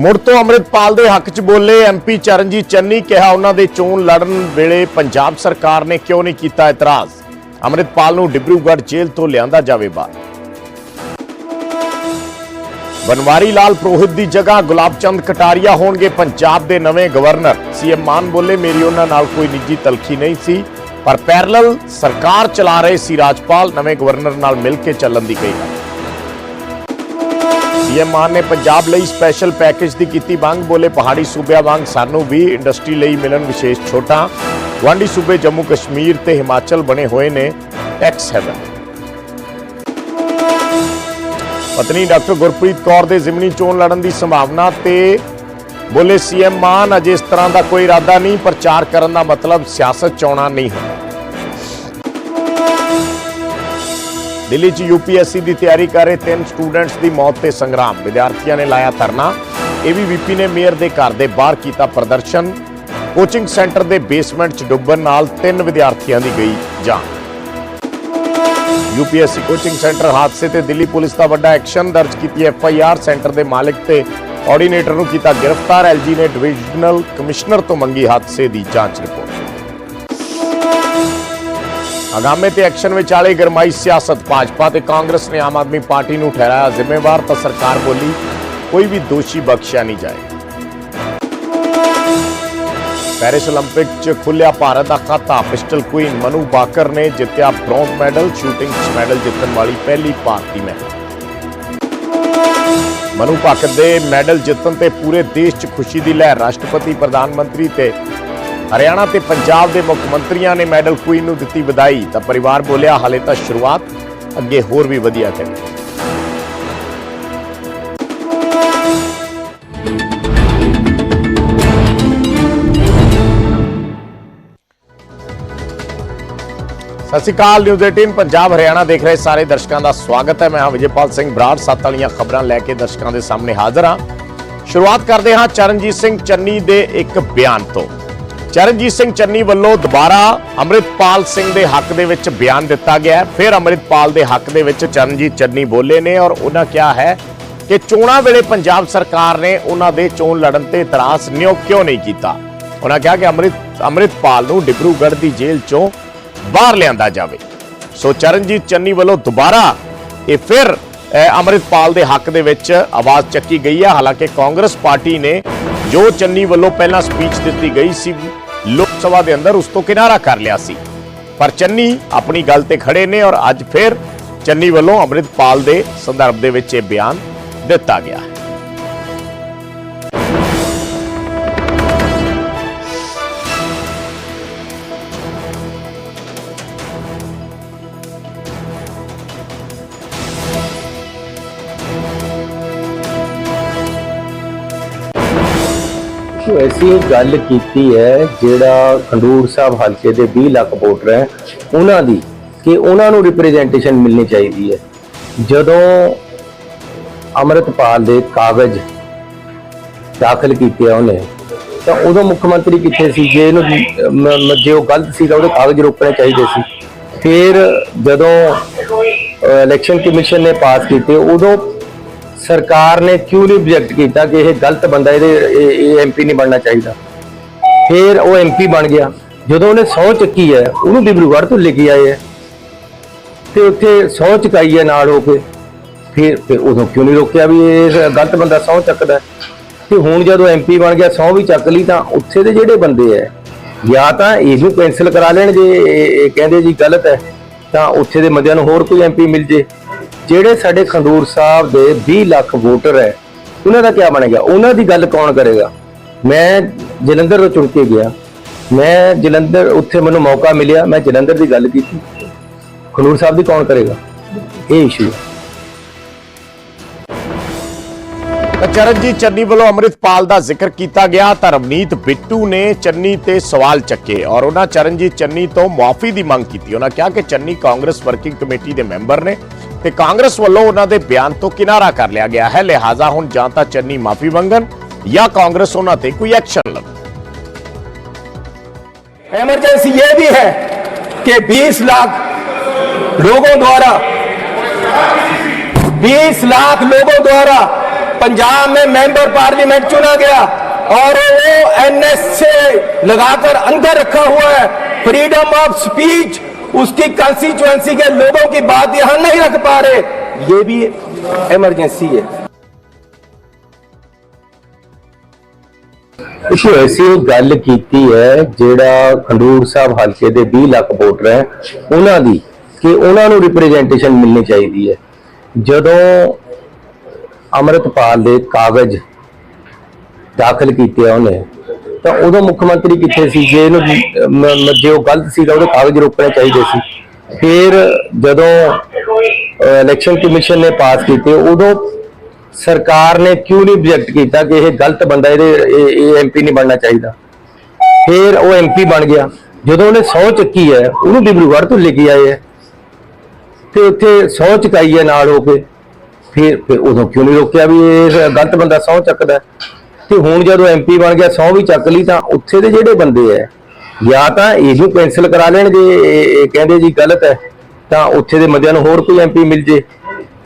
ਮੁੜ ਤੋਂ ਅੰਮ੍ਰਿਤਪਾਲ ਦੇ ਹੱਕ 'ਚ ਬੋਲੇ ਐਮਪੀ ਚਰਨਜੀਤ ਚੰਨੀ ਕਿਹਾ ਉਹਨਾਂ ਦੇ ਚੋਣ ਲੜਨ ਵੇਲੇ ਪੰਜਾਬ ਸਰਕਾਰ ਨੇ ਕਿਉਂ ਨਹੀਂ ਕੀਤਾ ਇਤਰਾਜ਼? ਅੰਮ੍ਰਿਤਪਾਲ ਨੂੰ ਡਿਬਰੂਗੜ੍ਹ ਜੇਲ੍ਹ ਤੋਂ ਲਿਆਂਦਾ ਜਾਵੇ ਬਾਹਰ। ਬਨਵਾਰੀ ਲਾਲ ਪ੍ਰੋਹਿਤ ਦੀ ਜਗ੍ਹਾ ਗੁਲਾਬਚੰਦ ਕਟਾਰੀਆ ਹੋਣਗੇ ਪੰਜਾਬ ਦੇ ਨਵੇਂ ਗਵਰਨਰ। ਸੀਐਮ ਮਾਨ ਬੋਲੇ, ਮੇਰੀ ਉਹਨਾਂ ਨਾਲ ਕੋਈ ਨਿੱਜੀ ਤਲਖੀ ਨਹੀਂ ਸੀ, ਪਰ ਪੈਰਲਲ ਸਰਕਾਰ ਚਲਾ ਰਹੇ ਸੀ ਰਾਜਪਾਲ, ਨਵੇਂ ਗਵਰਨਰ ਨਾਲ ਮਿਲ ਕੇ ਚੱਲਣ ਦੀ ਕਹੀ ਸੀਐਮ ਮਾਨ ਨੇ ਪੰਜਾਬ ਲਈ ਸਪੈਸ਼ਲ ਪੈਕੇਜ ਦੀ ਕੀਤੀ ਮੰਗ, ਬੋਲੇ ਪਹਾੜੀ ਸੂਬਿਆਂ ਵਾਂਗ ਸਾਨੂੰ ਵੀ ਇੰਡਸਟਰੀ ਲਈ ਮਿਲਣ ਵਿਸ਼ੇਸ਼ ਛੋਟਾਂ। ਗੁਆਂਢੀ ਸੂਬੇ ਜੰਮੂ ਕਸ਼ਮੀਰ ਤੇ ਹਿਮਾਚਲ ਬਣੇ ਹੋਏ ਨੇ ਟੈਕਸ ਹੈਵਨ ਪਤਨੀ ਡਾਕਟਰ ਗੁਰਪ੍ਰੀਤ ਕੌਰ ਦੇ ਜ਼ਿਮਨੀ ਚੋਣ ਲੜਨ ਦੀ ਸੰਭਾਵਨਾ ਤੇ ਬੋਲੇ ਸੀਐਮ ਮਾਨ, ਅਜੇ ਇਸ ਤਰ੍ਹਾਂ ਦਾ ਕੋਈ ਇਰਾਦਾ ਨਹੀਂ, ਪ੍ਰਚਾਰ ਕਰਨ ਦਾ ਮਤਲਬ ਸਿਆਸਤ ਚਾਉਣਾ ਨਹੀਂ ਹੈ। ਦਿੱਲੀ 'ਚ ਯੂਪੀਐਸਸੀ ਦੀ ਤਿਆਰੀ ਕਰ ਰਹੇ ਤਿੰਨ ਸਟੂਡੈਂਟਸ ਦੀ ਮੌਤ ਤੇ ਸੰਗਰਾਮ। ਵਿਦਿਆਰਥੀਆਂ ਨੇ ਲਾਇਆ ਧਰਨਾ। ਏਬੀਵੀਪੀ ਨੇ ਮੇਅਰ ਦੇ ਘਰ ਦੇ ਬਾਹਰ ਕੀਤਾ ਪ੍ਰਦਰਸ਼ਨ। ਕੋਚਿੰਗ ਸੈਂਟਰ ਦੇ ਬੇਸਮੈਂਟ 'ਚ ਡੁੱਬਣ ਨਾਲ ਤਿੰਨ ਵਿਦਿਆਰਥੀਆਂ ਦੀ ਗਈ ਜਾਨ। ਯੂਪੀਐਸਸੀ ਕੋਚਿੰਗ ਸੈਂਟਰ ਹਾਦਸੇ ਤੇ ਦਿੱਲੀ ਪੁਲਿਸ ਦਾ ਵੱਡਾ ਐਕਸ਼ਨ ਦਰਜ ਕੀਤੀ ਐਫ ਆਈ ਆਰ ਸੈਂਟਰ ਦੇ ਮਾਲਕ ਤੇ ਕੋਆਰਡੀਨੇਟਰ ਨੂੰ ਕੀਤਾ ਗ੍ਰਿਫਤਾਰ। ਐਲਜੀ ਨੇ ਡਿਵੀਜ਼ਨਲ ਕਮਿਸ਼ਨਰ ਤੋਂ ਮੰਗੀ ਹਾਦਸੇ ਦੀ ਜਾਂਚ ਰਿਪੋਰਟ। ਹਗਾਮੇ ਤੇ ਐਕਸ਼ਨ ਵਿਚਾਲੇ ਗਰਮਾਈ ਸਿਆਸਤ ਭਾਜਪਾ ਤੇ ਕਾਂਗਰਸ ਨੇ ਆਮ ਆਦਮੀ ਪਾਰਟੀ ਨੂੰ ਠਹਿਰਾਇਆ ਜ਼ਿੰਮੇਵਾਰ ਤਾਂ ਸਰਕਾਰ ਬੋਲੀ ਕੋਈ ਵੀ ਦੋਸ਼ੀ ਬਖਸ਼ਿਆ ਨਹੀਂ ਜਾਏ ਪੈਰਿਸ 올림픽 'ਚ ਖੁੱਲਿਆ ਭਾਰਤ ਦਾ ਖਾਤਾ ਪਿਸਟਲ ਕੁਈਨ ਮਨੂ ਬਾਕਰ ਨੇ ਜਿੱਤਿਆ ਬ੍ਰੌਂਜ਼ ਮੈਡਲ ਸ਼ੂਟਿੰਗ 'ਚ ਮੈਡਲ ਜਿੱਤਣ ਵਾਲੀ ਪਹਿਲੀ ਭਾਰਤੀ ਮਹਿਲਾ ਮਨੂ ਬਾਕਰ ਦੇ ਮੈਡਲ ਜਿੱਤਣ ਤੇ ਪੂਰੇ ਦੇਸ਼ 'ਚ ਖੁਸ਼ੀ ਦੀ ਲਹਿਰ ਰਾਸ਼ਟਰਪਤੀ ਪ੍ਰਧਾਨ ਮੰਤਰੀ ਤੇ ਹਰਿਆਣਾ ਤੇ ਪੰਜਾਬ ਦੇ ਮੁੱਖ ਮੰਤਰੀਆਂ ਨੇ ਮੈਡਲ ਕੁਈਨ ਨੂੰ ਦਿੱਤੀ ਵਧਾਈ ਤਾਂ ਪਰਿਵਾਰ ਬੋਲਿਆ, ਹਾਲੇ ਤਾਂ ਸ਼ੁਰੂਆਤ, ਅੱਗੇ ਹੋਰ ਵੀ ਵਧੀਆ ਕਰੇ ਸਤਿ ਸ਼੍ਰੀ ਅਕਾਲ, ਨਿਊਜ਼ 18 ਪੰਜਾਬ, ਹਰਿਆਣਾ ਦੇਖ ਰਹੇ ਸਾਰੇ ਦਰਸ਼ਕਾਂ ਦਾ ਸਵਾਗਤ ਹੈ। ਮੈਂ ਹਾਂ ਵਿਜੇਪਾਲ ਸਿੰਘ ਬਰਾੜ, ਸੱਤ ਵਾਲੀਆਂ ਖਬਰਾਂ ਲੈ ਕੇ ਦਰਸ਼ਕਾਂ ਦੇ ਸਾਹਮਣੇ ਹਾਜ਼ਰ ਹਾਂ। ਸ਼ੁਰੂਆਤ ਕਰਦੇ ਹਾਂ ਚਰਨਜੀਤ ਸਿੰਘ ਚੰਨੀ ਦੇ ਇੱਕ ਬਿਆਨ ਤੋਂ। ਚਰਨਜੀਤ ਸਿੰਘ ਚੰਨੀ ਵੱਲੋਂ ਦੁਬਾਰਾ ਅੰਮ੍ਰਿਤਪਾਲ ਸਿੰਘ ਦੇ ਹੱਕ ਦੇ ਵਿੱਚ ਬਿਆਨ ਦਿੱਤਾ ਗਿਆ ਹੈ। ਫਿਰ ਅੰਮ੍ਰਿਤਪਾਲ ਦੇ ਹੱਕ ਦੇ ਵਿੱਚ ਚਰਨਜੀਤ ਚੰਨੀ ਬੋਲੇ ਨੇ ਔਰ ਉਹਨਾਂ ਕਿਹਾ ਹੈ ਕਿ ਚੋਣਾਂ ਵੇਲੇ ਪੰਜਾਬ ਸਰਕਾਰ ਨੇ ਉਹਨਾਂ ਦੇ ਚੋਣ ਲੜਨ ਤੇ ਇਤਰਾਜ਼ ਨਿਓ ਕਿਉਂ ਨਹੀਂ ਕੀਤਾ? ਉਹਨਾਂ ਕਿਹਾ ਕਿ ਅੰਮ੍ਰਿਤ ਅੰਮ੍ਰਿਤਪਾਲ ਨੂੰ ਡਿਬਰੂਗੜ੍ਹ ਦੀ ਜੇਲ੍ਹ ਚੋਂ ਬਾਹਰ ਲਿਆਂਦਾ ਜਾਵੇ। ਸੋ ਚਰਨਜੀਤ ਚੰਨੀ ਵੱਲੋਂ ਦੁਬਾਰਾ ਇਹ ਫਿਰ ਅਹ, ਅੰਮ੍ਰਿਤਪਾਲ ਦੇ ਹੱਕ ਦੇ ਵਿੱਚ ਆਵਾਜ਼ ਚੱਕੀ ਗਈ ਹੈ। ਹਾਲਾਂਕਿ ਕਾਂਗਰਸ ਪਾਰਟੀ ਨੇ ਜੋ ਚੰਨੀ ਵੱਲੋਂ ਪਹਿਲਾਂ ਸਪੀਚ ਦਿੱਤੀ ਗਈ ਸੀ ਲੋਕ ਸਭਾ ਦੇ ਅੰਦਰ ਉਸ ਤੋਂ ਕਿਨਾਰਾ ਕਰ ਲਿਆ ਸੀ। ਪਰ ਚੰਨੀ ਆਪਣੀ ਗੱਲ ਤੇ ਖੜੇ ਨੇ ਔਰ ਅੱਜ ਫਿਰ ਚੰਨੀ ਵੱਲੋਂ ਅੰਮ੍ਰਿਤਪਾਲ ਦੇ ਸੰਦਰਭ ਦੇ ਵਿੱਚ ਇਹ ਬਿਆਨ ਦਿੱਤਾ ਗਿਆ। ਹੈ ਅਸੀਂ ਗੱਲ ਕੀਤੀ ਹੈ ਜਿਹੜਾ ਖੰਡੂਰ ਸਾਹਿਬ ਹਲਕੇ ਦੇ 20 ਲੱਖ ਵੋਟਰ ਹੈ, ਉਹਨਾਂ ਦੀ ਕਿ ਉਹਨਾਂ ਨੂੰ ਰਿਪਰੈਜ਼ੈਂਟੇਸ਼ਨ ਮਿਲਣੀ ਚਾਹੀਦੀ ਹੈ। ਜਦੋਂ ਅਮਰਤਪਾਲ ਦੇ ਕਾਗਜ਼ ਦਾਖਲ ਕੀਤੇ ਉਹਨੇ, ਤਾਂ ਉਦੋਂ ਮੁੱਖ ਮੰਤਰੀ ਕਿੱਥੇ ਸੀ? ਜੇ ਇਹਨੂੰ ਜੇ ਉਹ ਗਲਤ ਸੀ ਤਾਂ ਉਹਦੇ ਕਾਗਜ਼ ਰੋਕਣੇ ਚਾਹੀਦੇ ਸੀ। ਫਿਰ ਜਦੋਂ ਇਲੈਕਸ਼ਨ ਕਮਿਸ਼ਨ ਨੇ ਪਾਸ ਕੀਤੇ, ਉਦੋਂ ਸਰਕਾਰ ਨੇ ਕਿਉਂ ਨਹੀਂ ਰਿਜੈਕਟ ਕੀਤਾ ਕਿ ਇਹ ਗਲਤ ਬੰਦਾ, ਇਹਦੇ, ਇਹ- ਇਹ ਐਮਪੀ ਨਹੀਂ ਬਣਨਾ ਚਾਹੀਦਾ? ਫਿਰ ਉਹ ਐਮਪੀ ਬਣ ਗਿਆ। ਜਦੋਂ ਉਹਨੇ ਸਹੁੰ ਚੱਕੀ ਹੈ, ਉਹਨੂੰ ਡਿਬਰੂਗੜ੍ਹ ਤੋਂ ਲੈ ਕੇ ਆਏ ਹੈ। ਤੇ ਉੱਥੇ ਸਹੁੰ ਚੁਕਾਈ ਹੈ ਨਾਲ ਹੋ ਕੇ। ਫਿਰ ਫਿਰ ਉਦੋਂ ਕਿਉਂ ਨਹੀਂ ਰੋਕਿਆ ਵੀ ਇਹ ਗਲਤ ਬੰਦਾ ਸਹੁੰ ਚੱਕਦਾ ਹੈ? ਤੇ ਹੁਣ ਜਦੋਂ ਐਮਪੀ ਬਣ ਗਿਆ ਸਹੁੰ ਵੀ ਚੱਕ ਲਈ ਤਾਂ ਉੱਥੇ ਦੇ ਜਿਹੜੇ ਬੰਦੇ ਹੈ, ਜਾਂ ਤਾਂ ਇਹਨੂੰ ਕੈਨਸਲ ਕਰਾ ਲੈਣ ਜੇ, ਇਹ ਕਹਿੰਦੇ ਜੀ ਗਲਤ ਹੈ, ਤਾਂ ਉੱਥੇ ਦੇ ਬੰਦਿਆਂ ਨੂੰ ਹੋਰ ਕੋਈ ਐਮਪੀ ਮਿਲ ਜੇ। ਜਿਹੜੇ ਸਾਡੇ ਖੰਡੂਰ ਸਾਹਿਬ ਦੇ 20 ਲੱਖ ਵੋਟਰ ਹੈ, ਉਹਨਾਂ ਦਾ ਕੀ ਬਣੇਗਾ ਉਹਨਾਂ ਦੀ ਗੱਲ ਕੌਣ ਕਰੇਗਾ? ਮੈਂ ਜਲੰਧਰ ਤੋਂ ਚੁਣ ਕੇ ਗਿਆ। ਮੈਂ ਜਲੰਧਰ, ਉੱਥੇ ਮੈਨੂੰ ਮੌਕਾ ਮਿਲਿਆ, ਮੈਂ ਜਲੰਧਰ ਦੀ ਗੱਲ ਕੀਤੀ। ਖੰਡੂਰ ਸਾਹਿਬ ਦੀ ਕੌਣ ਕਰੇਗਾ? ਇਹ ਇਸ਼ੂ ਹੈ। ਚਰਨਜੀਤ ਚੰਨੀ ਵੱਲੋਂ ਅੰਮ੍ਰਿਤਪਾਲ ਦਾ ਜ਼ਿਕਰ ਕੀਤਾ ਗਿਆ ਤਾਂ ਰਵਨੀਤ ਬਿੱਟੂ ਨੇ ਚੰਨੀ ਤੇ ਸਵਾਲ ਚੱਕੇ ਔਰ ਉਹਨਾਂ ਚਰਨਜੀਤ ਚੰਨੀ ਤੋਂ ਮੁਆਫੀ ਦੀ ਮੰਗ ਕੀਤੀ ਉਹਨਾਂ ਕਿਹਾ ਕਿ ਚੰਨੀ ਕਾਂਗਰਸ ਵਰਕਿੰਗ ਕਮੇਟੀ ਦੇ ਮੈਂਬਰ ਨੇ ਤੇ ਕਾਂਗਰਸ ਵੱਲੋਂ ਉਹਨਾਂ ਦੇ ਬਿਆਨ ਤੋਂ ਕਿਨਾਰਾ ਕਰ ਲਿਆ ਗਿਆ ਹੈ ਲਿਹਾਜ਼ਾ ਹੁਣ ਜਾਂ ਤਾਂ ਚੰਨੀ ਮਾਫੀ ਮੰਗਣ ਜਾਂ ਕਾਂਗਰਸ ਉਹਨਾਂ ਤੇ ਕੋਈ ਐਕਸ਼ਨ ਲਵੇ इमरजेंसी ये भी है कि 20 लाख लोगों द्वारा 20 लाख लोगों द्वारा पंजाब में मेंबर पार्लियामेंट चुना गया और वो एनएस से लगाकर अंदर रखा हुआ है फ्रीडम ऑफ स्पीच उसकी कंस्टिट्यूएंसी के लोगों की बात यहां नहीं रख पा रहे ये भी इमरजेंसी है ਦੇਖੋ ਐਸੀ ਉਹ ਗੱਲ ਕੀਤੀ ਹੈ ਜਿਹੜਾ ਖੰਡੂਰ ਸਾਹਿਬ ਹਲਕੇ ਦੇ 20 ਲੱਖ ਵੋਟਰ ਹੈ ਉਹਨਾਂ ਦੀ ਕਿ ਉਹਨਾਂ ਨੂੰ ਰਿਪਰੈਜ਼ੈਂਟੇਸ਼ਨ ਮਿਲਣੀ ਚਾਹੀਦੀ ਹੈ ਜਦੋਂ ਅਮਰਤਪਾਲ ਦੇ ਕਾਗਜ਼ ਦਾਖਲ ਕੀਤੇ ਆ ਉਹਨੇ। ਤਾਂ ਉਦੋਂ ਮੁੱਖ ਮੰਤਰੀ ਕਿੱਥੇ ਸੀ? ਜੇ ਇਹਨੂੰ ਜੇ ਉਹ ਗਲਤ ਸੀ ਤਾਂ ਉਹਦੇ ਕਾਗਜ਼ ਰੋਕਣੇ ਚਾਹੀਦੇ ਸੀ। ਫਿਰ ਜਦੋਂ ਇਲੈਕਸ਼ਨ ਕਮਿਸ਼ਨ ਨੇ ਪਾਸ ਕੀਤੇ, ਉਦੋਂ ਸਰਕਾਰ ਨੇ ਕਿਉਂ ਨਹੀਂ ਰਿਜੈਕਟ ਕੀਤਾ ਕਿ ਇਹ ਗਲਤ ਬੰਦਾ, ਇਹਦੇ, ਇਹ- ਇਹ ਐਮਪੀ ਨਹੀਂ ਬਣਨਾ ਚਾਹੀਦਾ? ਫਿਰ ਉਹ ਐਮਪੀ ਬਣ ਗਿਆ। ਜਦੋਂ ਉਹਨੇ ਸਹੁੰ ਚੱਕੀ ਹੈ, ਉਹਨੂੰ ਡਿਬਰੂਗੜ੍ਹ ਤੋਂ ਲੈ ਕੇ ਆਏ ਹੈ। ਤੇ ਉੱਥੇ ਸਹੁੰ ਚੁਕਾਈ ਹੈ ਨਾਲ ਹੋ ਕੇ। ਫਿਰ ਫਿਰ ਉਦੋਂ ਕਿਉਂ ਨਹੀਂ ਰੋਕਿਆ ਵੀ ਇਹ ਗਲਤ ਬੰਦਾ ਸਹੁੰ ਚੱਕਦਾ ਹੈ? ਤੇ ਹੁਣ ਜਦੋਂ ਐਮਪੀ ਬਣ ਗਿਆ, ਸਹੁੰ ਵੀ ਚੱਕ ਲਈ ਤਾਂ ਉੱਥੇ ਦੇ ਜਿਹੜੇ ਬੰਦੇ ਐ ਜਾਂ ਤਾਂ ਇਹਨੂੰ ਕੈਨਸਲ ਕਰਾ ਲੈਣ ਜੇ ਇਹ ਕਹਿੰਦੇ ਜੀ ਗਲਤ ਹੈ, ਤਾਂ ਉੱਥੇ ਦੇ ਬੰਦਿਆਂ ਨੂੰ ਹੋਰ ਕੋਈ ਐਮਪੀ ਮਿਲ ਜੇ।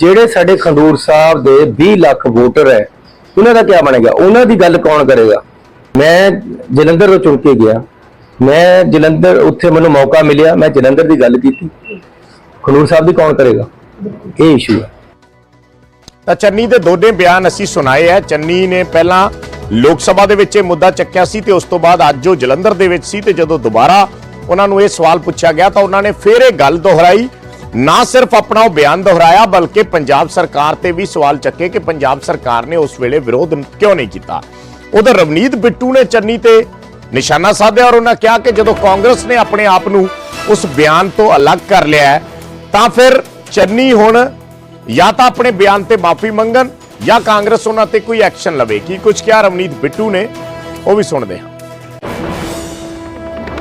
ਜਿਹੜੇ ਸਾਡੇ ਖੰਡੂਰ ਸਾਹਿਬ ਦੇ 20 ਲੱਖ ਵੋਟਰ ਹੈ, ਉਹਨਾਂ ਦਾ ਕੀ ਬਣੇਗਾ? ਉਹਨਾਂ ਦੀ ਗੱਲ ਕੌਣ ਕਰੇਗਾ? ਮੈਂ ਜਲੰਧਰ ਤੋਂ ਚੁਣ ਕੇ ਗਿਆ। ਮੈਂ ਜਲੰਧਰ, ਉੱਥੇ ਮੈਨੂੰ ਮੌਕਾ ਮਿਲਿਆ, ਮੈਂ ਜਲੰਧਰ ਦੀ ਗੱਲ ਕੀਤੀ। ਖੰਡੂਰ ਸਾਹਿਬ ਦੀ ਕੌਣ ਕਰੇਗਾ? ਇਹ ਇਸ਼ੂ ਹੈ। ਤਾਂ ਚੰਨੀ ਦੇ ਦੋਨੇ ਬਿਆਨ ਅਸੀਂ ਸੁਣਾਏ ਹੈ ਚੰਨੀ ਨੇ ਪਹਿਲਾਂ ਲੋਕ ਸਭਾ ਦੇ ਵਿੱਚ ਇਹ ਮੁੱਦਾ ਚੱਕਿਆ ਸੀ ਤੇ ਉਸ ਤੋਂ ਬਾਅਦ ਅੱਜ ਉਹ ਜਲੰਧਰ ਦੇ ਵਿੱਚ ਸੀ ਤੇ ਜਦੋਂ ਦੁਬਾਰਾ ਉਹਨਾਂ ਨੂੰ ਇਹ ਸਵਾਲ ਪੁੱਛਿਆ ਗਿਆ ਤਾਂ ਉਹਨਾਂ ਨੇ ਫਿਰ ਇਹ ਗੱਲ ਦੁਹਰਾਈ। ਨਾ ਸਿਰਫ ਆਪਣਾ ਉਹ ਬਿਆਨ ਦੁਹਰਾਇਆ, ਬਲਕਿ ਪੰਜਾਬ ਸਰਕਾਰ ਤੇ ਵੀ ਸਵਾਲ ਚੱਕੇ ਕਿ ਪੰਜਾਬ ਸਰਕਾਰ ਨੇ ਉਸ ਵੇਲੇ ਵਿਰੋਧ ਕਿਉਂ ਨਹੀਂ ਕੀਤਾ। ਉਧਰ ਰਵਨੀਤ ਬਿੱਟੂ ਨੇ ਚੰਨੀ ਤੇ ਨਿਸ਼ਾਨਾ ਸਾਧਿਆ ਔਰ ਉਹਨਾਂ ਕਿਹਾ ਕਿ ਜਦੋਂ ਕਾਂਗਰਸ ਨੇ ਆਪਣੇ ਆਪ ਨੂੰ ਉਸ ਬਿਆਨ ਤੋਂ ਅਲੱਗ ਕਰ ਲਿਆ ਤਾਂ ਫਿਰ ਚੰਨੀ ਹੁਣ ਜਾਂ ਤਾਂ ਆਪਣੇ ਬਿਆਨ ਤੇ ਮਾਫੀ ਮੰਗਣ ਜਾਂ ਕਾਂਗਰਸ ਉਹਨਾਂ ਤੇ ਕੋਈ ਐਕਸ਼ਨ ਲਵੇ। ਕੀ ਕੁਝ ਕਿਹਾ ਰਵਨੀਤ ਬਿੱਟੂ ਨੇ? ਉਹ ਵੀ ਸੁਣਦੇ ਹਾਂ।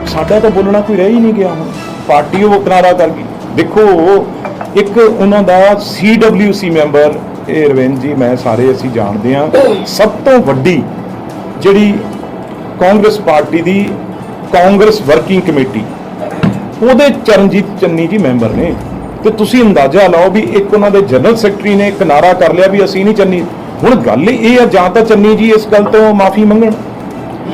ਸਾਡਾ ਤਾਂ ਬੋਲਣਾ ਕੋਈ ਰਹਿ ਹੀ ਨਹੀਂ ਗਿਆ ਹੁਣ। ਪਾਰਟੀ ਉਹ ਕਿਨਾਰਾ ਕਰ ਗਈ। ਦੇਖੋ, ਇੱਕ ਉਹਨਾਂ ਦਾ ਸੀਡਬਲਯੂਸੀ ਮੈਂਬਰ, ਇਹ ਰਵਿੰਦ ਜੀ, ਮੈਂ ਸਾਰੇ ਅਸੀਂ ਜਾਣਦੇ ਹਾਂ, ਸਭ ਤੋਂ ਵੱਡੀ ਜਿਹੜੀ ਕਾਂਗਰਸ ਪਾਰਟੀ ਦੀ ਕਾਂਗਰਸ ਵਰਕਿੰਗ ਕਮੇਟੀ, ਉਹਦੇ ਚਰਨਜੀਤ ਚੰਨੀ ਜੀ ਮੈਂਬਰ ਨੇ। ਤੇ ਤੁਸੀਂ ਅੰਦਾਜ਼ਾ ਲਾਓ ਵੀ ਇੱਕ ਉਹਨਾਂ ਦੇ ਜਨਰਲ ਸੈਕਟਰੀ ਨੇ ਕਿਨਾਰਾ ਕਰ ਲਿਆ ਵੀ ਅਸੀਂ ਨਹੀਂ ਚੰਨੀ। ਹੁਣ ਗੱਲ ਇਹ ਆ ਜਾਂ ਤਾਂ ਚੰਨੀ ਜੀ ਇਸ ਗੱਲ ਤੋਂ ਮਾਫੀ ਮੰਗਣ,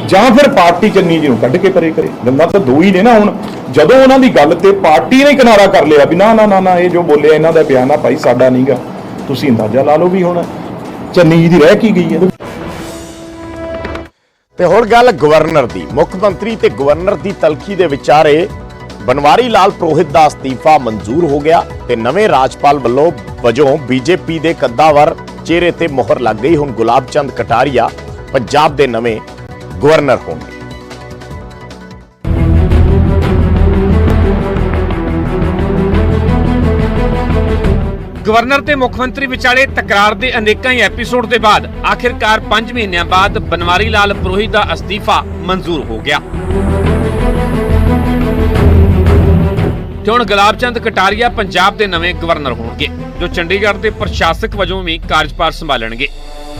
ਜਾਂ ਫਿਰ ਪਾਰਟੀ ਚੰਨੀ ਜੀ ਨੂੰ ਕੱਢ ਕੇ ਪਰੇ ਕਰੇ। ਗੱਲਾਂ ਤਾਂ ਦੋ ਹੀ ਨੇ ਨਾ ਹੁਣ। ਜਦੋਂ ਉਹਨਾਂ ਦੀ ਗੱਲ ਤੇ ਪਾਰਟੀ ਨੇ ਕਿਨਾਰਾ ਕਰ ਲਿਆ ਵੀ ਨਾ ਨਾ ਨਾ ਨਾ, ਇਹ ਜੋ ਬੋਲਿਆ ਇਹਨਾਂ ਦਾ ਬਿਆਨ ਆ ਭਾਈ, ਸਾਡਾ ਨਹੀਂਗਾ। ਤੁਸੀਂ ਅੰਦਾਜ਼ਾ ਲਾ ਲਓ ਵੀ ਹੁਣ ਚੰਨੀ ਜੀ ਦੀ ਰਹਿ ਕੀ ਗਈ ਹੈ। ਤੇ ਹੁਣ ਗੱਲ ਗਵਰਨਰ ਦੀ। ਮੁੱਖ ਮੰਤਰੀ ਤੇ ਗਵਰਨਰ ਦੀ ਤਲਖੀ ਦੇ ਵਿਚਾਰੇ ਬਨਵਾਰੀ ਲਾਲ ਪ੍ਰੋਹਿਤ ਦਾ ਅਸਤੀਫਾ ਮਨਜ਼ੂਰ ਹੋ ਗਿਆ ਤੇ ਨਵੇਂ ਰਾਜਪਾਲ ਵੱਲੋਂ ਵਜੋਂ ਬੀਜੇਪੀ ਦੇ ਕੱਦਾਵਰ ਚਿਹਰੇ ਤੇ ਮੁਹਰ ਲੱਗ ਗਈ। ਹੁਣ ਗੁਲਾਬ ਚੰਦ ਕਟਾਰੀਆ ਪੰਜਾਬ ਦੇ ਨਵੇਂ ਗਵਰਨਰ ਹੋਣਗੇ। ਗਵਰਨਰ ਤੇ ਮੁੱਖ ਮੰਤਰੀ ਵਿਚਾਲੇ ਤਕਰਾਰ ਦੇ ਅਨੇਕਾਂ ਹੀ ਐਪੀਸੋਡ ਦੇ ਬਾਅਦ ਆਖਿਰਕਾਰ 5 ਮਹੀਨਿਆਂ ਬਾਅਦ ਬਨਵਾਰੀ ਲਾਲ ਪ੍ਰੋਹਿਤ ਦਾ ਅਸਤੀਫਾ ਮਨਜ਼ੂਰ ਹੋ ਗਿਆ। ਤੇ ਹੁਣ ਗੁਲਾਬ ਚੰਦ ਕਟਾਰੀਆ ਪੰਜਾਬ ਦੇ ਨਵੇਂ ਗਵਰਨਰ ਹੋਣਗੇ, ਜੋ ਚੰਡੀਗੜ੍ਹ ਦੇ ਪ੍ਰਸ਼ਾਸਕ ਵਜੋਂ ਵੀ ਕਾਰਜਭਾਰ ਸੰਭਾਲਣਗੇ।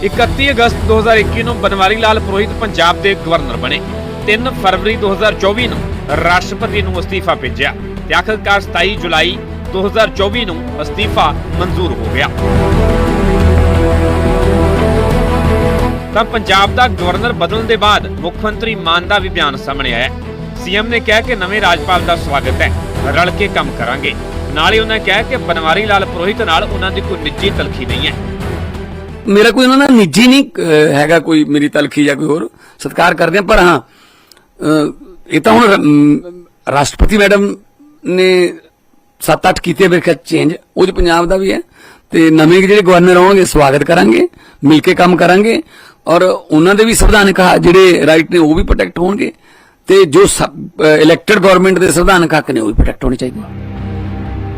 31 ਅਗਸਤ 2021 ਨੂੰ ਬਨਵਾਰੀ ਲਾਲ ਪੁਰੋਹਿਤ ਪੰਜਾਬ ਦੇ ਗਵਰਨਰ ਬਣੇ। 3 ਫਰਵਰੀ 2024 ਨੂੰ ਰਾਸ਼ਟਰਪਤੀ ਨੂੰ ਅਸਤੀਫਾ ਭੇਜਿਆ ਤੇ ਆਖਿਰਕਾਰ 27 ਜੁਲਾਈ 2024 ਨੂੰ ਅਸਤੀਫਾ ਮਨਜ਼ੂਰ ਹੋ ਗਿਆ। ਤਾਂ ਪੰਜਾਬ ਦਾ ਗਵਰਨਰ ਬਦਲਣ ਦੇ ਬਾਅਦ ਮੁੱਖ ਮੰਤਰੀ ਮਾਨ ਦਾ ਵੀ ਬਿਆਨ ਸਾਹਮਣੇ ਆਇਆ। ਸੀਐਮ ਨੇ ਕਿਹਾ ਕਿ ਨਵੇਂ ਰਾਜਪਾਲ ਦਾ ਸਵਾਗਤ ਹੈ। ਰਲ ਕੇ ਕੰਮ ਕਰਾਂਗੇ। ਨਾਲ ਹੀ ਉਹਨਾਂ ਕਿਹਾ ਕਿ ਬਨਵਾਰੀ ਲਾਲ ਪ੍ਰੋਹਿਤ ਨਾਲ ਉਹਨਾਂ ਦੀ ਕੋਈ ਨਿੱਜੀ ਤਲਖੀ ਨਹੀਂ ਹੈ। ਮੇਰਾ ਕੋਈ ਉਹਨਾਂ ਨਾਲ ਨਿੱਜੀ ਨਹੀਂ ਹੈਗਾ ਕੋਈ ਮੇਰੀ ਤਲਖੀ ਜਾਂ ਕੋਈ ਹੋਰ। ਸਤਿਕਾਰ ਕਰਦੇ ਆ ਪਰ ਹਾਂ ਇਹ ਤਾਂ ਹੁਣ ਰਾਸ਼ਟਰਪਤੀ ਮੈਡਮ ਨੇ 7-8 ਕੀਤੇ ਮੇਰੇ ਖਿਆਲ ਚੇਂਜ ਉਹ ਜੋ ਪੰਜਾਬ ਦਾ ਵੀ ਹੈ। ਤੇ ਨਵੇਂ ਜਿਹੜੇ ਗਵਰਨਰ ਆਉਣਗੇ, ਸਵਾਗਤ ਕਰਾਂਗੇ, ਮਿਲ ਕੇ ਕੰਮ ਕਰਾਂਗੇ। ਔਰ ਉਹਨਾਂ ਦੇ ਵੀ ਸੰਵਿਧਾਨਕ ਜਿਹੜੇ ਰਾਈਟ ਨੇ, ਉਹ ਵੀ ਪ੍ਰੋਟੈਕਟ ਹੋਣਗੇ। ਤੇ ਜੋ ਇਲੈਕਟਡ ਗਵਰਨਮੈਂਟ ਦੇ ਸੰਵਿਧਾਨਕ ਹੱਕ ਨੇ, ਉਹ ਵੀ ਪ੍ਰੋਟੈਕਟ ਹੋਣੇ ਚਾਹੀਦੇ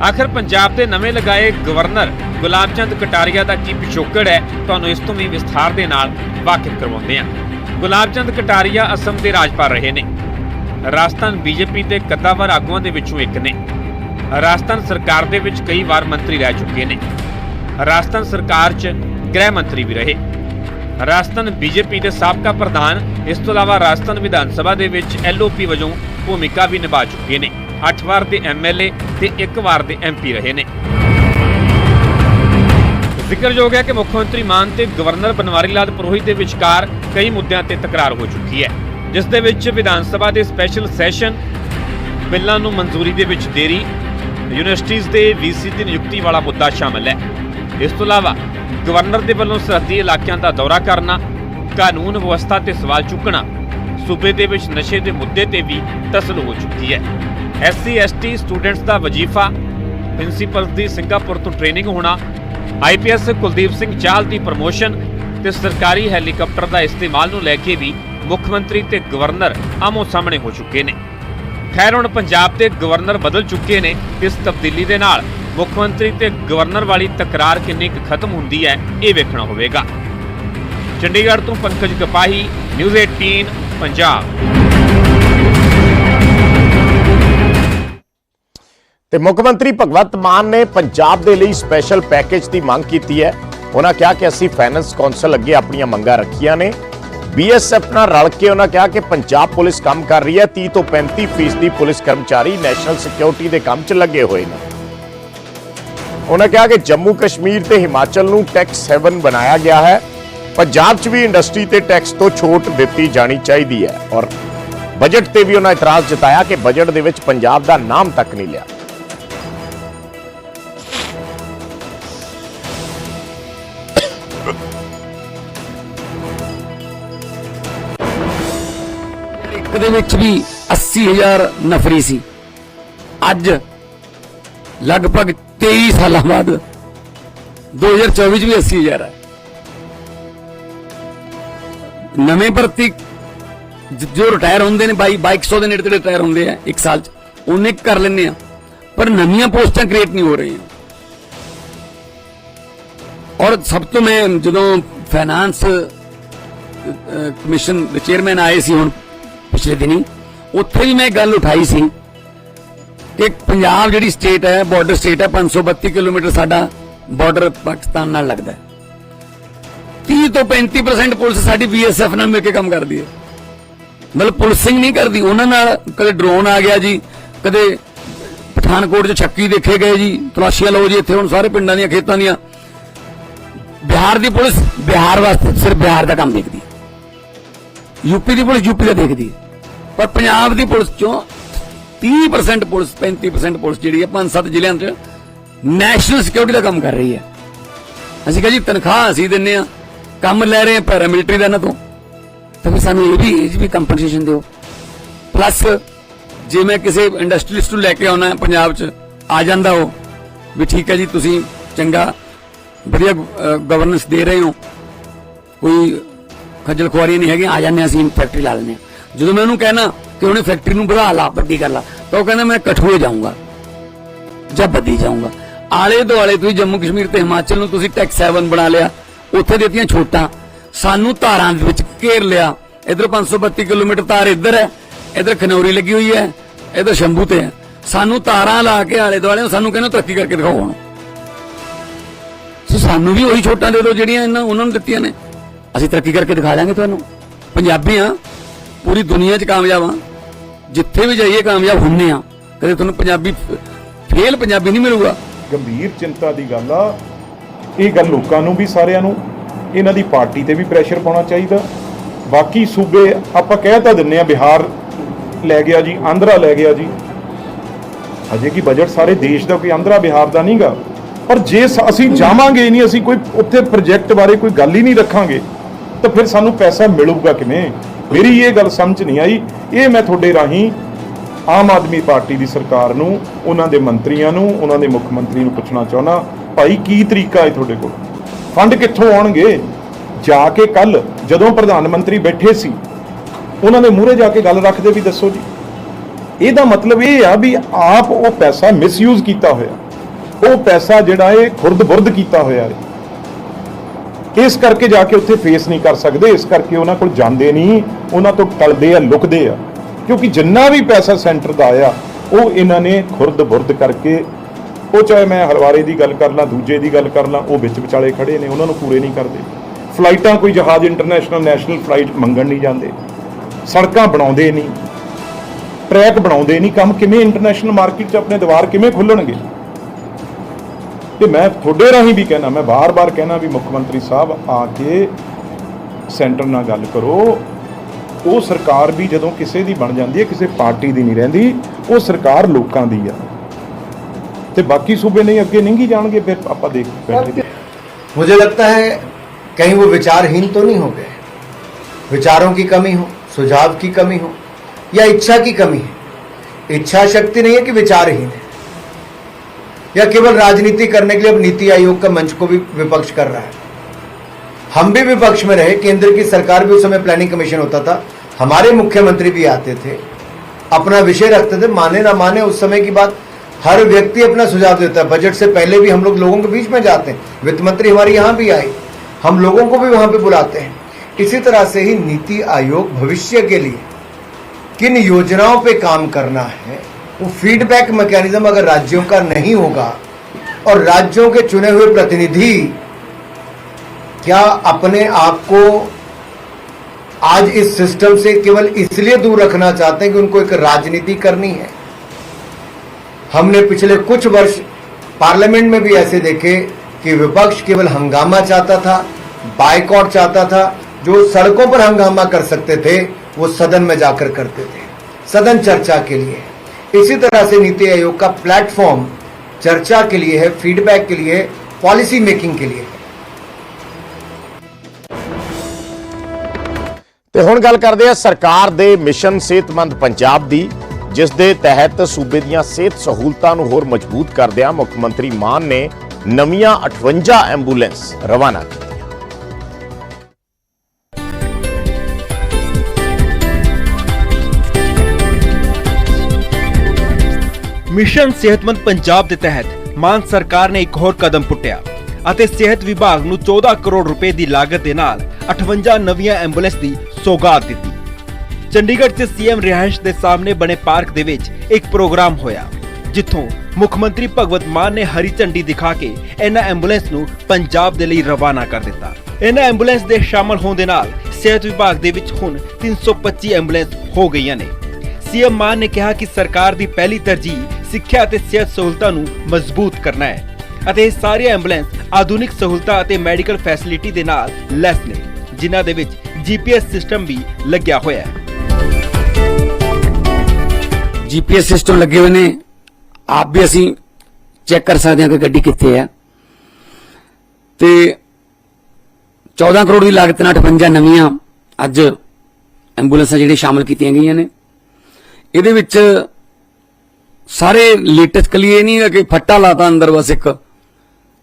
ਆਖਰ ਪੰਜਾਬ ਦੇ ਨਵੇਂ ਲਗਾਏ ਗਵਰਨਰ ਗੁਲਾਬ ਚੰਦ ਕਟਾਰੀਆ ਦਾ ਕੀ ਪਿਛੋਕੜ ਹੈ, ਤੁਹਾਨੂੰ ਇਸ ਤੋਂ ਵੀ ਵਿਸਥਾਰ ਦੇ ਨਾਲ ਵਾਕਿਫ ਕਰਵਾਉਂਦੇ ਹਾਂ। ਗੁਲਾਬ ਚੰਦ ਕਟਾਰੀਆ ਅਸਮ ਦੇ ਰਾਜਪਾਲ ਰਹੇ ਨੇ। ਰਾਜਸਥਾਨ ਬੀਜੇਪੀ ਦੇ ਕੱਦਾਵਰ ਆਗੂਆਂ ਦੇ ਵਿੱਚੋਂ ਇੱਕ ਨੇ। ਰਾਜਸਥਾਨ ਸਰਕਾਰ ਦੇ ਵਿੱਚ ਕਈ ਵਾਰ ਮੰਤਰੀ ਰਹਿ ਚੁੱਕੇ ਨੇ। ਰਾਜਸਥਾਨ ਸਰਕਾਰ 'ਚ ਗ੍ਰਹਿ ਮੰਤਰੀ ਵੀ ਰਹੇ। ਰਾਜਸਥਾਨ ਬੀਜੇਪੀ ਦੇ ਸਾਬਕਾ ਪ੍ਰਧਾਨ, ਇਸ ਤੋਂ ਇਲਾਵਾ ਰਾਜਸਥਾਨ ਵਿਧਾਨ ਸਭਾ ਦੇ ਵਿੱਚ ਐਲਓਪੀ ਵਜੋਂ ਭੂਮਿਕਾ ਵੀ ਨਿਭਾ ਚੁੱਕੇ ਨੇ। 8 ਵਾਰ ਦੇ ਐਮਐਲਏ ਤੇ 1 ਵਾਰ ਦੇ ਐਮਪੀ ਰਹੇ ਨੇ। ਜ਼ਿਕਰਯੋਗ ਹੈ ਕਿ ਮੁੱਖ ਮੰਤਰੀ ਮਾਨ ਤੇ ਗਵਰਨਰ ਬਨਵਾਰੀ ਲਾਲ ਪੁਰੋਹਿਤ ਦੇ ਵਿਚਕਾਰ ਕਈ ਮੁੱਦਿਆਂ ਤੇ ਤਕਰਾਰ ਹੋ ਚੁੱਕੀ ਹੈ। ਜਿਸ ਦੇ ਵਿੱਚ ਵਿਧਾਨ ਸਭਾ ਦੇ ਸਪੈਸ਼ਲ ਸੈਸ਼ਨ ਬਿੱਲਾਂ ਨੂੰ ਮਨਜ਼ੂਰੀ ਦੇ ਵਿੱਚ ਦੇਰੀ, ਯੂਨੀਵਰਸਿਟੀਜ਼ ਦੇ ਵੀਸੀ ਦੀ ਨਿਯੁਕਤੀ ਵਾਲਾ ਮੁੱਦਾ ਸ਼ਾਮਲ ਹੈ। ਇਸ ਤੋਂ ਇਲਾਵਾ ਗਵਰਨਰ ਦੇ ਵੱਲੋਂ ਸਰਹੱਦੀ ਇਲਾਕਿਆਂ ਦਾ ਦੌਰਾ ਕਰਨਾ, ਕਾਨੂੰਨ ਵਿਵਸਥਾ ਤੇ ਸਵਾਲ ਚੁੱਕਣਾ, ਸੂਬੇ ਦੇ ਵਿੱਚ ਨਸ਼ੇ ਦੇ ਮੁੱਦੇ ਤੇ ਵੀ ਤਸਲ ਹੋ ਚੁੱਕੀ ਹੈ। ਐਸਸੀ ਐਸਟੀ ਸਟੂਡੈਂਟਸ ਦਾ ਵਜੀਫਾ ਪ੍ਰਿੰਸੀਪਲਸ ਦੀ ਸਿੰਗਾਪੁਰ ਤੋਂ ਟ੍ਰੇਨਿੰਗ ਹੋਣਾ ਆਈਪੀਐਸ ਕੁਲਦੀਪ ਸਿੰਘ ਚਾਹਲ ਦੀ ਪ੍ਰਮੋਸ਼ਨ ਤੇ ਸਰਕਾਰੀ ਹੈਲੀਕਾਪਟਰ ਦਾ ਇਸਤੇਮਾਲ ਨੂੰ ਲੈ ਕੇ ਵੀ ਮੁੱਖ ਮੰਤਰੀ ਤੇ ਗਵਰਨਰ ਆਮੋ ਸਾਹਮਣੇ ਹੋ ਚੁੱਕੇ ਨੇ। ਖੈਰ, ਹੁਣ ਪੰਜਾਬ ਦੇ ਗਵਰਨਰ ਬਦਲ ਚੁੱਕੇ ਨੇ ਇਸ ਤਬਦੀਲੀ ਦੇ ਨਾਲ। ਮੁੱਖ ਮੰਤਰੀ ਤੇ ਗਵਰਨਰ ਵਾਲੀ ਤਕਰਾਰ ਕਿੰਨੀ ਕੁ ਖਤਮ ਹੁੰਦੀ ਹੈ, ਇਹ ਵੇਖਣਾ ਹੋਵੇਗਾ। ਚੰਡੀਗੜ੍ਹ ਤੋਂ ਪੰਕਜ ਕਪਾਹੀ ਨਿਊਜ਼ 18 ਪੰਜਾਬ। ਤੇ ਮੁੱਖ ਮੰਤਰੀ ਭਗਵੰਤ ਮਾਨ ਨੇ ਪੰਜਾਬ ਦੇ ਲਈ ਸਪੈਸ਼ਲ ਪੈਕੇਜ ਦੀ ਮੰਗ ਕੀਤੀ ਹੈ। ਉਹਨਾਂ ਕਿਹਾ ਕਿ ਅਸੀਂ ਫਾਈਨੈਂਸ ਕੌਂਸਲ ਅੱਗੇ ਆਪਣੀਆਂ ਮੰਗਾਂ ਰੱਖੀਆਂ ਨੇ। ਬੀਐਸਐਫ ਨਾਲ ਰਲ ਕੇ ਉਹਨਾਂ ਕਿਹਾ ਕਿ ਪੰਜਾਬ ਪੁਲਿਸ ਕੰਮ ਕਰ ਰਹੀ ਹੈ। 30 ਤੋਂ 35 ਫੀਸਦੀ ਪੁਲਿਸ ਕਰਮਚਾਰੀ ਨੈਸ਼ਨਲ ਸਿਕਿਉਰਿਟੀ ਦੇ ਕੰਮ 'ਚ ਲੱਗੇ ਹੋਏ ਨੇ। ਉਹਨਾਂ ਕਿਹਾ ਕਿ ਜੰਮੂ ਕਸ਼ਮੀਰ ਤੇ ਹਿਮਾਚਲ ਨੂੰ ਟੈਕਸ ਹੈਵਨ ਬਣਾਇਆ ਗਿਆ ਹੈ। ਪੰਜਾਬ 'ਚ ਵੀ ਇੰਡਸਟਰੀ ਤੇ ਟੈਕਸ ਤੋਂ ਛੋਟ ਦਿੱਤੀ ਜਾਣੀ ਚਾਹੀਦੀ ਹੈ ਔਰ ਬਜਟ ਤੇ ਵੀ ਉਹਨਾਂ ਇਤਰਾਜ਼ ਜਤਾਇਆ ਕਿ ਬਜਟ ਦੇ ਵਿੱਚ ਪੰਜਾਬ ਦਾ ਨਾਮ ਤੱਕ ਨਹੀਂ ਲਿਆ। ਇੱਕ ਦੇ ਵਿੱਚ ਵੀ 80000 ਨਫਰੀ ਸੀ। ਅੱਜ ਲਗਭਗ 23 ਸਾਲਾਂ ਬਾਅਦ। 2024 ਚ ਵੀ 80000 ਹੈ ਨਵੇਂ ਭਰਤੀ ਜੋ ਰਿਟਾਇਰ ਹੁੰਦੇ ਨੇ, ਬਾਈ 2200 ਦੇ ਨੇੜੇ ਤੇੜੇ ਰਿਟਾਇਰ ਹੁੰਦੇ ਆ, ਇੱਕ ਸਾਲ ਚ। ਉਹਨੇ ਕਰ ਲੈਂਦੇ ਆ। ਪਰ ਨਵੀਆਂ ਪੋਸਟਾਂ ਕ੍ਰੀਏਟ ਨਹੀਂ ਹੋ ਰਹੀਆਂ। ਔਰ ਸਭ ਤੋਂ ਮੈਂ ਜਦੋਂ ਫਾਈਨਾਂਸ ਕਮਿਸ਼ਨ ਦੇ ਚੇਅਰਮੈਨ ਆਏ ਸੀ ਹੁਣ ਪਿਛਲੇ ਦਿਨੀ, ਉੱਥੇ ਵੀ ਮੈਂ ਗੱਲ ਉਠਾਈ ਸੀ। ਕਿ ਪੰਜਾਬ ਜਿਹੜੀ ਸਟੇਟ ਹੈ ਬਾਰਡਰ ਸਟੇਟ ਹੈ 532 ਕਿਲੋਮੀਟਰ ਸਾਡਾ ਬਾਰਡਰ ਪਾਕਿਸਤਾਨ ਨਾਲ ਲੱਗਦਾ ਹੈ। 30 ਤੋਂ 35% ਪੁਲਿਸ ਸਾਡੀ ਬੀਐਸਐਫ ਨਾਲ ਮਿਲ ਕੇ ਕੰਮ ਕਰਦੀ ਹੈ। ਮਤਲਬ ਪੁਲਿਸਿੰਗ ਨਹੀਂ ਕਰਦੀ, ਉਹਨਾਂ ਨਾਲ ਕਦੇ ਡਰੋਨ ਆ ਗਿਆ ਜੀ, ਕਦੇ ਪਠਾਨਕੋਟ 'ਚ ਛੱਕੀ ਦੇਖੇ ਗਏ ਜੀ, ਤਲਾਸ਼ੀਆਂ ਲਓ ਜੀ, ਇੱਥੇ ਹੁਣ ਸਾਰੇ ਪਿੰਡਾਂ ਦੀਆਂ, ਖੇਤਾਂ ਦੀਆਂ। ਬਿਹਾਰ ਦੀ ਪੁਲਿਸ ਬਿਹਾਰ ਵਾਸਤੇ ਸਿਰਫ ਬਿਹਾਰ ਦਾ ਕੰਮ ਦੇਖਦੀ ਯੂਪੀ ਦੀ ਪੁਲਿਸ ਯੂਪੀ ਦਾ ਦੇਖਦੀ ਹੈ। ਪਰ ਪੰਜਾਬ ਦੀ ਪੁਲਿਸ ਚੋਂ 30% ਪੁਲਿਸ 35% ਪੁਲਿਸ ਜਿਹੜੀ ਹੈ ਪੰਜ ਸੱਤ ਜ਼ਿਲ੍ਹਿਆਂ 'ਚ ਨੈਸ਼ਨਲ ਸਿਕਿਉਰਿਟੀ ਦਾ ਕੰਮ ਕਰ ਰਹੀ ਹੈ। ਅਸੀਂ ਕਹਾਂ ਜੀ, ਤਨਖਾਹ ਅਸੀਂ ਦਿੰਨੇ ਆ ਕੰਮ ਲੈ ਰਹੇ ਆ ਪੈਰਾਮਿਲਟਰੀ ਦਾ ਇਹਨਾਂ ਤੋਂ। ਤਾਂ ਫਿਰ ਸਾਨੂੰ ਇਹ ਵੀ ਇਹ 'ਚ ਵੀ ਕੰਪਨਸੇਸ਼ਨ ਦਿਓ। ਪਲੱਸ ਜੇ ਮੈਂ ਕਿਸੇ ਇੰਡਸਟਰੀਲਿਸਟ ਨੂੰ ਲੈ ਕੇ ਆਉਣਾ ਪੰਜਾਬ 'ਚ, ਆ ਜਾਂਦਾ ਉਹ, ਵੀ ਠੀਕ ਹੈ ਜੀ, ਤੁਸੀਂ ਚੰਗਾ, ਵਧੀਆ ਗਵਰਨੈਂਸ ਦੇ ਰਹੇ ਹੋ। ਕੋਈ ਖੱਜਲ ਖੁਆਰੀ ਨਹੀਂ ਹੈਗੀ ਆ ਜਾਂਦੇ ਅਸੀਂ ਫੈਕਟਰੀ ਲਾ ਲੈਂਦੇ ਹਾਂ। ਜਦੋਂ ਮੈਂ ਉਹਨੂੰ ਕਹਿਣਾ ਕਿ ਉਹਨੇ ਫੈਕਟਰੀ ਨੂੰ ਵਧਾ ਲਾ, ਵੱਡੀ ਕਰ ਲਾ ਤਾਂ ਉਹ ਕਹਿੰਦਾ, ਮੈਂ ਕਠੂਏ ਜਾਊਂਗਾ, ਜਾਂ ਬੱਦੀ ਜਾਊਂਗਾ। ਆਲੇ ਦੁਆਲੇ ਤੁਸੀਂ ਜੰਮੂ ਕਸ਼ਮੀਰ ਤੇ ਹਿਮਾਚਲ ਨੂੰ ਤੁਸੀਂ ਟੈਕਸ ਹੈਵਨ ਬਣਾ ਲਿਆ, ਉੱਥੇ ਦਿੱਤੀਆਂ ਛੋਟਾਂ। ਸਾਨੂੰ ਧਾਰਾਂ ਦੇ ਵਿੱਚ ਘੇਰ ਲਿਆ। ਇਧਰ 532 ਕਿਲੋਮੀਟਰ ਤਾਰ ਇੱਧਰ ਹੈ, ਇਧਰ ਖਨੌਰੀ ਲੱਗੀ ਹੋਈ ਹੈ, ਇਧਰ ਸ਼ੰਭੂ ਤੇ ਹੈ। ਸਾਨੂੰ ਤਾਰਾਂ ਲਾ ਕੇ ਆਲੇ ਦੁਆਲੇ ਸਾਨੂੰ ਕਹਿੰਦੇ, ਤਰੱਕੀ ਕਰਕੇ ਦਿਖਾਓ ਹੁਣ। ਸੋ ਸਾਨੂੰ ਵੀ ਉਹੀ ਛੋਟਾਂ ਦੇ ਦਿਓ ਜਿਹੜੀਆਂ ਇਹਨਾਂ ਉਹਨਾਂ ਨੂੰ ਦਿੱਤੀਆਂ ਨੇ। ਅਸੀਂ ਤਰੱਕੀ ਕਰਕੇ ਦਿਖਾ ਦਾਂਗੇ ਤੁਹਾਨੂੰ। ਪੰਜਾਬੀ ਆ ਪੂਰੀ ਦੁਨੀਆ 'ਚ ਕਾਮਯਾਬ ਆ ਜਿੱਥੇ ਵੀ ਜਾਈਏ ਕਾਮਯਾਬ ਹੁੰਨੇ ਆ। ਕਦੇ ਤੁਹਾਨੂੰ ਪੰਜਾਬੀ ਫੇਲ ਪੰਜਾਬੀ ਨਹੀਂ ਮਿਲੂਗਾ। ਗੰਭੀਰ ਚਿੰਤਾ ਦੀ ਗੱਲ ਆ। ਇਹ ਗੱਲ ਲੋਕਾਂ ਨੂੰ ਵੀ, ਸਾਰਿਆਂ ਨੂੰ। ਇਹਨਾਂ ਦੀ ਪਾਰਟੀ ਤੇ ਵੀ ਪ੍ਰੈਸ਼ਰ ਪਾਉਣਾ ਚਾਹੀਦਾ। ਬਾਕੀ ਸੂਬੇ ਆਪਾਂ ਕਹਿ ਤਾਂ ਦਿੰਨੇ ਆ, ਬਿਹਾਰ ਲੈ ਗਿਆ ਜੀ, ਆਂਧਰਾ ਲੈ ਗਿਆ ਜੀ। ਅਜੇ ਕੀ ਬਜਟ ਸਾਰੇ ਦੇਸ਼ ਦਾ, ਕੋਈ ਆਂਧਰਾ ਬਿਹਾਰ ਦਾ ਨਹੀਂਗਾ ਪਰ ਜੇ ਅਸੀਂ ਜਾਵਾਂਗੇ ਨਹੀਂ, ਅਸੀਂ ਕੋਈ ਉੱਥੇ ਪ੍ਰੋਜੈਕਟ ਬਾਰੇ ਕੋਈ ਗੱਲ ਹੀ ਨਹੀਂ ਰੱਖਾਂਗੇ, ਤਾਂ ਫਿਰ ਸਾਨੂੰ ਪੈਸਾ ਮਿਲੂਗਾ ਕਿਵੇਂ? ਮੇਰੀ ਇਹ ਗੱਲ ਸਮਝ ਨਹੀਂ ਆਈ। ਇਹ ਮੈਂ ਤੁਹਾਡੇ ਰਾਹੀਂ ਆਮ ਆਦਮੀ ਪਾਰਟੀ ਦੀ ਸਰਕਾਰ ਨੂੰ, ਉਹਨਾਂ ਦੇ ਮੰਤਰੀਆਂ ਨੂੰ, ਉਹਨਾਂ ਦੇ ਮੁੱਖ ਮੰਤਰੀ ਨੂੰ ਪੁੱਛਣਾ ਚਾਹੁੰਦਾ, ਭਾਈ ਕੀ ਤਰੀਕਾ ਹੈ ਤੁਹਾਡੇ ਕੋਲ? ਫੰਡ ਕਿੱਥੋਂ ਆਉਣਗੇ? ਜਾ ਕੇ ਕੱਲ ਜਦੋਂ ਪ੍ਰਧਾਨ ਮੰਤਰੀ ਬੈਠੇ ਸੀ, ਉਹਨਾਂ ਦੇ ਮੂਹਰੇ ਜਾ ਕੇ ਗੱਲ ਰੱਖਦੇ ਵੀ ਦੱਸੋ ਜੀ। ਇਹਦਾ ਮਤਲਬ ਇਹ ਆ ਵੀ ਆਪ ਉਹ ਪੈਸਾ ਮਿਸਯੂਜ਼ ਕੀਤਾ ਹੋਇਆ। ਉਹ ਪੈਸਾ ਜਿਹੜਾ ਇਹ ਖੁਰਦ-ਬੁਰਦ ਕੀਤਾ ਹੋਇਆ ਹੈ। ਇਸ ਕਰਕੇ ਜਾ ਕੇ ਉੱਥੇ ਫੇਸ ਨਹੀਂ ਕਰ ਸਕਦੇ, ਇਸ ਕਰਕੇ ਉਹਨਾਂ ਕੋਲ ਜਾਂਦੇ ਨਹੀਂ, ਉਹਨਾਂ ਤੋਂ ਟਲਦੇ ਆ, ਲੁਕਦੇ ਆ। ਕਿਉਂਕਿ ਜਿੰਨਾ ਵੀ ਪੈਸਾ ਸੈਂਟਰ ਦਾ ਆਇਆ, ਉਹ ਇਹਨਾਂ ਨੇ ਖੁਰਦ-ਬੁਰਦ ਕਰਕੇ, ਉਹ ਚਾਹੇ ਮੈਂ ਹਲਵਾਰੇ ਦੀ ਗੱਲ ਕਰ ਲਾਂ, ਦੂਜੇ ਦੀ ਗੱਲ ਕਰ ਲਾਂ, ਉਹ ਵਿੱਚ ਵਿਚਾਲੇ ਖੜੇ ਨੇ, ਉਹਨਾਂ ਨੂੰ ਪੂਰੇ ਨਹੀਂ ਕਰਦੇ। ਫਲਾਈਟਾਂ ਕੋਈ ਜਹਾਜ਼ ਇੰਟਰਨੈਸ਼ਨਲ ਨੈਸ਼ਨਲ ਫਲਾਈਟ ਮੰਗਣ ਨਹੀਂ ਜਾਂਦੇ। ਸੜਕਾਂ ਬਣਾਉਂਦੇ ਨਹੀਂ। ਟਰੈਕ ਬਣਾਉਂਦੇ ਨਹੀਂ। ਕੰਮ ਕਿਵੇਂ ਇੰਟਰਨੈਸ਼ਨਲ ਮਾਰਕੀਟ 'ਚ ਆਪਣੇ ਦੀਵਾਰ ਕਿਵੇਂ ਖੁੱਲਣਗੇ? ਤੇ ਮੈਂ ਤੁਹਾਡੇ ਰਾਹੀਂ ਵੀ ਕਹਿਣਾ ਮੈਂ ਬਾਰ-ਬਾਰ ਕਹਿਣਾ ਵੀ ਮੁੱਖ ਮੰਤਰੀ ਸਾਹਿਬ ਆ ਕੇ ਸੈਂਟਰ ਨਾਲ ਗੱਲ ਕਰੋ ਉਹ ਸਰਕਾਰ ਵੀ ਜਦੋਂ ਕਿਸੇ ਦੀ ਬਣ ਜਾਂਦੀ ਹੈ ਕਿਸੇ ਪਾਰਟੀ ਦੀ ਨਹੀਂ ਰਹਿੰਦੀ ਉਹ ਸਰਕਾਰ ਲੋਕਾਂ ਦੀ ਆ ਤੇ ਬਾਕੀ ਸੂਬੇ ਨਹੀਂ ਅੱਗੇ ਨਹੀਂ ਜਾਣਗੇ ਫਿਰ ਆਪਾਂ ਦੇਖ ਬੈਠੇ मुझे लगता है कहीं वो विचारहीन तो नहीं हो गए विचारों की कमी हो सुझाव की कमी हो या इच्छा की कमी है इच्छा शक्ति नहीं है कि विचारहीन है या केवल राजनीति करने के लिए अब नीति आयोग का मंच को भी विपक्ष कर रहा है? हम भी विपक्ष में रहे, केंद्र की सरकार भी उस समय प्लानिंग कमीशन होता था, हमारे मुख्यमंत्री भी आते थे, अपना विषय रखते थे, माने ना माने उस समय की बात, हर व्यक्ति अपना सुझाव देता है बजट से पहले भी हम लोग लोगों के बीच में जाते हैं, वित्त मंत्री हमारे यहाँ भी आए, हम लोगों को भी वहाँ पे बुलाते हैं। इसी तरह से ही नीति आयोग भविष्य के लिए किन योजनाओं पे काम करना है वो फीडबैक मैकेनिज्म अगर राज्यों का नहीं होगा और राज्यों के चुने हुए प्रतिनिधि क्या अपने आप को आज इस सिस्टम से केवल इसलिए दूर रखना चाहते हैं कि उनको एक राजनीति करनी है? हमने पिछले कुछ वर्ष पार्लियामेंट में भी ऐसे देखे कि विपक्ष केवल हंगामा चाहता था बाइकआउट चाहता था, जो सड़कों पर हंगामा कर सकते थे, वो सदन में जाकर करते थे, सदन चर्चा के लिए। इसी तरह से नीति आयोग का प्लेटफॉर्म चर्चा के लिए है फीडबैक के लिए है पॉलिसी मेकिंग के लिए है ਤੇ ਹੁਣ ਗੱਲ ਕਰਦੇ ਆ ਸਰਕਾਰ ਦੇ ਮਿਸ਼ਨ ਸਿਹਤਮੰਦ ਪੰਜਾਬ ਦੀ ਜਿਸ ਦੇ ਤਹਿਤ ਸੂਬੇ ਦੀਆਂ ਸਿਹਤ ਸਹੂਲਤਾਂ ਨੂੰ ਹੋਰ ਮਜ਼ਬੂਤ ਕਰਦਿਆਂ ਮੁੱਖ ਮੰਤਰੀ ਮਾਨ ਨੇ ਨਵੀਆਂ 58 ਐਂਬੂਲੈਂਸ ਰਵਾਨਾ ਕੀਤੀਆਂ ਮਿਸ਼ਨ ਸਿਹਤਮੰਦ ਪੰਜਾਬ ਦੇ ਤਹਿਤ ਮਾਨ ਸਰਕਾਰ ਨੇ ਇੱਕ ਹੋਰ ਕਦਮ ਪੁੱਟਿਆ ਅਤੇ ਸਿਹਤ ਵਿਭਾਗ ਨੂੰ 14 ਕਰੋੜ ਰੁਪਏ ਦੀ ਲਾਗਤ ਦੇ ਨਾਲ 58 ਨਵੀਆਂ ਐਂਬੂਲੈਂਸ ਦੀ ਸੌਗਾਤ ਦਿੱਤੀ। ਚੰਡੀਗੜ੍ਹ 'ਚ ਸੀਐਮ ਰਿਹਾਇਸ਼ ਦੇ ਸਾਹਮਣੇ ਬਣੇ ਪਾਰਕ ਦੇ ਵਿੱਚ ਇੱਕ ਪ੍ਰੋਗਰਾਮ ਹੋਇਆ, ਜਿੱਥੋਂ ਮੁੱਖ ਮੰਤਰੀ ਭਗਵਤ ਮਾਨ ਨੇ ਹਰੀ ਝੰਡੀ ਦਿਖਾ ਕੇ ਇਹਨਾਂ ਐਂਬੂਲੈਂਸ ਨੂੰ ਪੰਜਾਬ ਦੇ ਲਈ ਰਵਾਨਾ ਕਰ ਦਿੱਤਾ। ਇਹਨਾਂ ਐਂਬੂਲੈਂਸ ਦੇ ਸ਼ਾਮਲ ਹੋਣ ਦੇ ਨਾਲ ਸਿਹਤ ਵਿਭਾਗ ਦੇ ਵਿੱਚ ਹੁਣ 325 ਐਂਬੂਲੈਂਸ ਹੋ ਗਈਆਂ ਨੇ। ਸੀਐਮ ਮਾਨ ਨੇ ਕਿਹਾ ਕਿ ਸਰਕਾਰ ਦੀ ਪਹਿਲੀ ਤਰਜੀਹ ਸਿੱਖਿਆ ਅਤੇ ਸਿਹਤ ਸਹੂਲਤਾਂ ਨੂੰ ਮਜ਼ਬੂਤ ਕਰਨਾ ਹੈ ਅਤੇ ਇਹ ਸਾਰੀਆਂ ਐਂਬੂਲੈਂਸ ਆਧੁਨਿਕ ਸਹੂਲਤਾਂ ਅਤੇ ਮੈਡੀਕਲ ਫੈਸਿਲਿਟੀ ਦੇ ਨਾਲ ਲੈਸ ਨੇ, ਜਿਨ੍ਹਾਂ ਦੇ ਵਿੱਚ ਜੀਪੀਐਸ ਸਿਸਟਮ ਵੀ ਲੱਗਿਆ ਹੋਇਆ ਹੈ। ਜੀਪੀਐਸ ਸਿਸਟਮ ਲੱਗੇ ਹੋਏ ਨੇ। ਆਪ ਵੀ ਅਸੀਂ ਚੈੱਕ ਕਰ ਸਕਦੇ ਹਾਂ ਕਿ ਗੱਡੀ ਕਿੱਥੇ ਹੈ। ਤੇ 14 ਕਰੋੜ ਦੀ ਲਾਗਤ ਨਾਲ 58 ਨਵੀਆਂ ਅੱਜ ਐਂਬੂਲੈਂਸਾਂ ਜਿਹੜੀਆਂ ਸ਼ਾਮਲ ਕੀਤੀਆਂ ਗਈਆਂ ਨੇ। ਇਹਦੇ ਵਿੱਚ ਸਾਰੇ ਲੇਟੈਸਟ ਕਲੀ ਇਹ ਨਹੀਂ ਹੈ ਕਿ ਫੱਟਾ ਲਾਤਾ ਅੰਦਰ ਬਸ ਇੱਕ।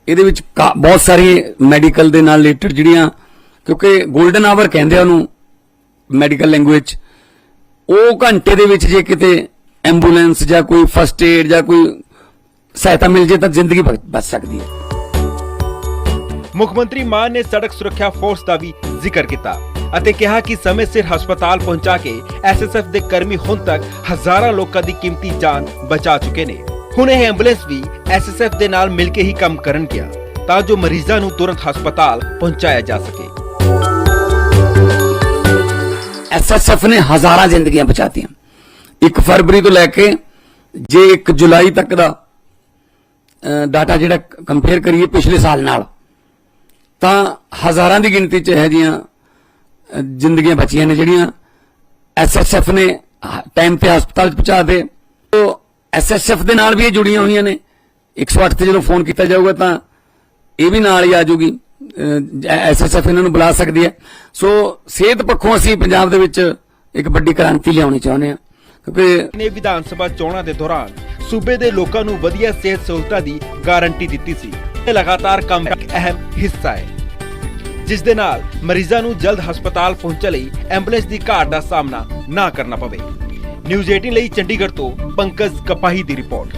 ਇਹਦੇ ਵਿੱਚ ਬਹੁਤ ਸਾਰੀ ਮੈਡੀਕਲ ਦੇ ਨਾਲ ਰਿਲੇਟਡ ਜਿਹੜੀਆਂ, ਕਿਉਂਕਿ 골ਡਨ ਆਵਰ ਕਹਿੰਦੇ ਆ ਉਹਨੂੰ ਮੈਡੀਕਲ ਲੈਂਗੁਏਜ ਉਹ ਘੰਟੇ ਦੇ ਵਿੱਚ ਜੇ ਕਿਤੇ ਐਂਬੂਲੈਂਸ ਜਾਂ ਕੋਈ ਫਸਟ ਏਡ ਜਾਂ ਕੋਈ ਸਹਾਇਤਾ ਮਿਲ ਜੇ ਤਾਂ ਜ਼ਿੰਦਗੀ ਬਚ ਸਕਦੀ ਹੈ। ਮੁੱਖ ਮੰਤਰੀ ਮਾਨ ਨੇ ਸੜਕ ਸੁਰੱਖਿਆ ਫੋਰਸ ਦਾ ਵੀ ਜ਼ਿਕਰ ਕੀਤਾ। ਅਤੇ ਕਿਹਾ ਕਿ ਸਮੇਂ ਸਿਰ ਹਸਪਤਾਲ ਪਹੁੰਚਾ ਕੇ ਐਸਐਸਐਫ ਦੇ ਕਰਮੀ ਹੁਣ ਤੱਕ ਹਜ਼ਾਰਾਂ ਲੋਕਾਂ ਦੀ ਕੀਮਤੀ ਜਾਨ ਬਚਾ ਚੁੱਕੇ ਨੇ। ਹੁਣ ਇਹ ਐਂਬੂਲੈਂਸ ਵੀ ਐਸਐਸਐਫ ਦੇ ਨਾਲ ਮਿਲ ਕੇ ਹੀ ਕੰਮ ਕਰਨਗੀਆਂ ਤਾਂ ਜੋ ਮਰੀਜ਼ਾਂ ਨੂੰ ਤੁਰੰਤ ਹਸਪਤਾਲ ਪਹੁੰਚਾਇਆ ਜਾ ਸਕੇ। ਐਸਐਸਐਫ ਨੇ ਹਜ਼ਾਰਾਂ ਜ਼ਿੰਦਗੀਆਂ ਬਚਾਤੀਆਂ। 1 ਫਰਵਰੀ ਤੋਂ ਲੈ ਕੇ ਜੇ 1 ਜੁਲਾਈ ਤੱਕ ਦਾ ਡਾਟਾ ਜਿਹੜਾ ਕੰਪੇਅਰ ਕਰੀਏ ਪਿਛਲੇ ਸਾਲ ਨਾਲ, ਤਾਂ ਹਜ਼ਾਰਾਂ ਦੀ ਗਿਣਤੀ ਚ ਇਹ ਜੀਆਂ ਜ਼ਿੰਦਗੀਆਂ ਬਚੀਆਂ ਨੇ ਜਿਹੜੀਆਂ ਐਸਐਸਐਫ ਨੇ ਟਾਈਮ ਤੇ ਹਸਪਤਾਲ ਚ ਪਹੁੰਚਾ ਦੇ। ਉਹ ਐਸਐਸਐਫ ਦੇ ਨਾਲ ਵੀ ਇਹ ਜੁੜੀਆਂ ਹੋਈਆਂ ਨੇ। 108 ਤੇ ਜਦੋਂ ਫੋਨ ਕੀਤਾ ਜਾਊਗਾ ਤਾਂ ਇਹ ਵੀ ਨਾਲ ਹੀ ਆ ਜਾਊਗੀ ਐਸਐਸਐਫ ਇਹਨਾਂ ਨੂੰ ਬੁਲਾ ਸਕਦੀ ਹੈ। ਸੋ ਸਿਹਤ ਪੱਖੋਂ ਅਸੀਂ ਪੰਜਾਬ ਦੇ ਵਿੱਚ ਇੱਕ ਵੱਡੀ ਕ੍ਰਾਂਤੀ ਲਿਆਉਣੀ ਚਾਹੁੰਦੇ ਹਾਂ। ਕਿਉਂਕਿ ਨੇ ਵਿਧਾਨ ਸਭਾ ਚੋਣਾਂ ਦੇ ਦੌਰਾਨ ਸੂਬੇ ਦੇ ਲੋਕਾਂ ਨੂੰ ਵਧੀਆ ਸਿਹਤ ਸਹੂਲਤਾਂ ਦੀ ਗਾਰੰਟੀ ਦਿੱਤੀ ਸੀ। ਇਹ ਲਗਾਤਾਰ ਕੰਮ ਦਾ ਅਹਿਮ ਹਿੱਸਾ ਹੈ। ਜਿਸ ਦੇ ਨਾਲ ਮਰੀਜ਼ਾਂ ਨੂੰ ਜਲਦ ਹਸਪਤਾਲ ਪਹੁੰਚਣ ਲਈ ਐਂਬੂਲੈਂਸ ਦੀ ਘਾਟ ਦਾ ਸਾਹਮਣਾ ਨਾ ਕਰਨਾ ਪਵੇ। ਨਿਊਜ਼ 18 ਲਈ ਚੰਡੀਗੜ੍ਹ ਤੋਂ ਪੰਕਜ ਕਪਾਹੀ ਦੀ ਰਿਪੋਰਟ।